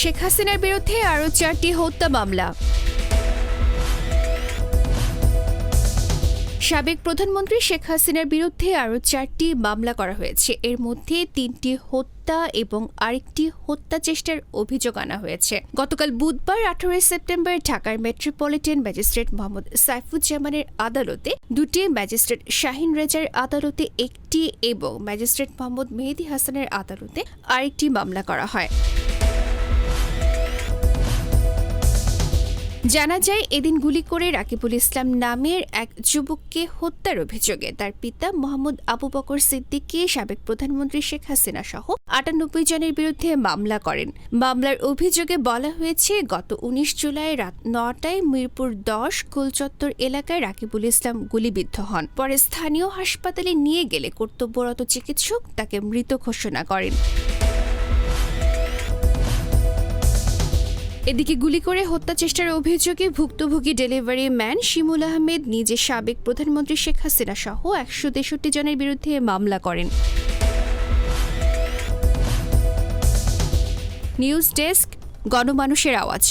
শেখ হাসিনার বিরুদ্ধে আরও চারটি হত্যা মামলা। সাবেক প্রধানমন্ত্রী শেখ হাসিনার বিরুদ্ধে আরও চারটি মামলা করা হয়েছে। এর মধ্যে তিনটি হত্যা এবং আরেকটি হত্যা চেষ্টার অভিযোগ আনা হয়েছে। গতকাল বুধবার আঠারোই সেপ্টেম্বর ঢাকার মেট্রোপলিটন ম্যাজিস্ট্রেট মোহাম্মদ সাইফুজ্জামানের আদালতে দুটি ম্যাজিস্ট্রেট শাহিন রেজার আদালতে একটি এবং ম্যাজিস্ট্রেট মোহাম্মদ মেহেদি হাসানের আদালতে আরেকটি মামলা করা হয়। জানা যায়, এদিন গুলি করে রাকিবুল ইসলাম নামের এক যুবককে হত্যার অভিযোগে তার পিতা মোহাম্মদ আবু বকর সিদ্দিকী, সাবেক প্রধানমন্ত্রী শেখ হাসিনা সহ আটানব্বই জনের বিরুদ্ধে মামলা করেন। মামলার অভিযোগে বলা হয়েছে, গত উনিশ জুলাই রাত নটায় মিরপুর দশ গোলচত্বর এলাকায় রাকিবুল ইসলাম গুলিবিদ্ধ হন। পরে স্থানীয় হাসপাতালে নিয়ে গেলে কর্তব্যরত চিকিৎসক তাকে মৃত ঘোষণা করেন। এদিকে গুলি করে হত্যা চেষ্টার অভিযোগে ভুক্তভোগী ডেলিভারি ম্যান শিমুল আহমেদ নিজে সাবেক প্রধানমন্ত্রী শেখ হাসিনা সহ একশো তেষট্টি জনের বিরুদ্ধে মামলা করেন। নিউজ ডেস্ক, গণমানুষের আওয়াজ।